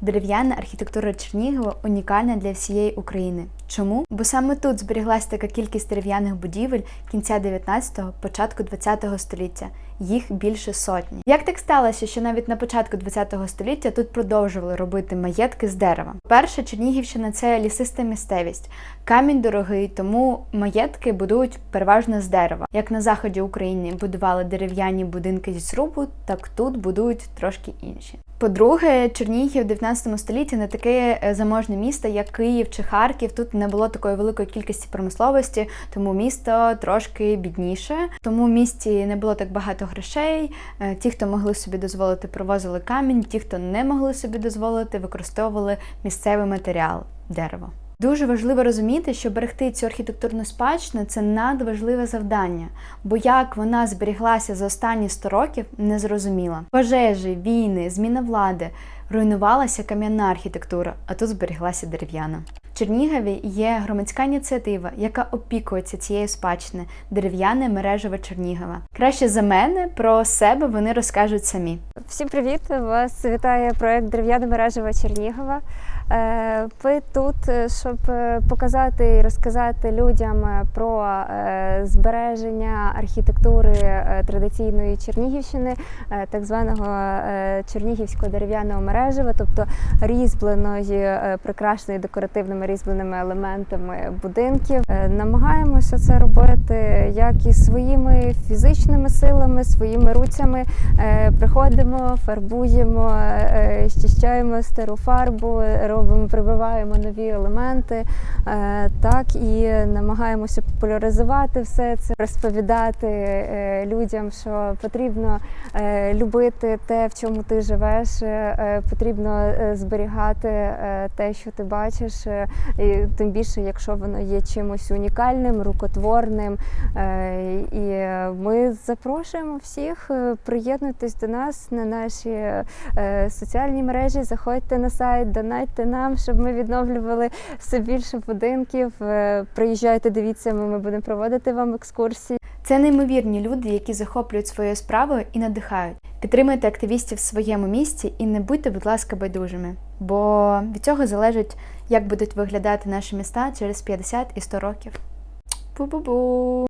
Дерев'яна архітектура Чернігова унікальна для всієї України. Чому? Бо саме тут зберіглася така кількість дерев'яних будівель кінця 19-го, початку 20-го століття. Їх більше сотні. Як так сталося, що навіть на початку 20-го століття тут продовжували робити маєтки з дерева? Перше, Чернігівщина це лісиста місцевість. Камінь дорогий, тому маєтки будують переважно з дерева. Як на заході України будували дерев'яні будинки зі срубу, так тут будують трошки інші. По-друге, Чернігів в 19 столітті не таке е, заможне місто, як Київ чи Харків. Тут не було такої великої кількості промисловості, тому місто трошки бідніше. Тому в місті не було так багато грошей. Е, Ті, хто могли собі дозволити, привозили камінь. Ті, хто не могли собі дозволити, використовували місцевий матеріал дерево. Дуже важливо розуміти, що берегти цю архітектурну спадщину це надважливе завдання, бо як вона зберіглася за останні 100 років, не зрозуміло. Пожежі, війни, зміна влади, руйнувалася кам'яна архітектура, а тут зберіглася дерев'яна. Чернігові є громадська ініціатива, яка опікується цією спадщини дерев'яне мережеве Чернігова. Краще за мене про себе вони розкажуть самі. Всім привіт! Вас вітає проект Дерев'яне мережева Чернігова. Е, Ви тут, е, щоб е, показати і розказати людям про збереження архітектури традиційної Чернігівщини, так званого Чернігівського дерев'яного мережева, тобто різьбленої, прикрашеної декоративними різьбленими елементами будинків. Намагаємося це робити як і своїми фізичними силами, своїми руцями. Е, Приходимо, фарбуємо, е, щищаємо стару фарбу, робимо, прибиваємо нові елементи. Е, Так і намагаємося популяризувати все це, розповідати е, людям, що потрібно е, любити те, в чому ти живеш, е, е, потрібно е, зберігати е, те, що ти бачиш, е, і тим більше, якщо воно є чимось унікальним, рукотворним. Е, І ми запрошуємо всіх е, приєднуйтесь до нас на наші е, соціальні мережі. Заходьте на сайт, донайте нам, щоб ми відновлювали все більше будинків. Е, Приїжджайте, дивіться, ми, будемо проводити вам екскурсії. Це неймовірні люди, які захоплюють своєю справою і надихають. Підтримуйте активістів в своєму місті і не будьте, будь ласка, байдужими, бо від цього залежить, як будуть виглядати наші міста через 50 і 100 років. Бу-бу-бу!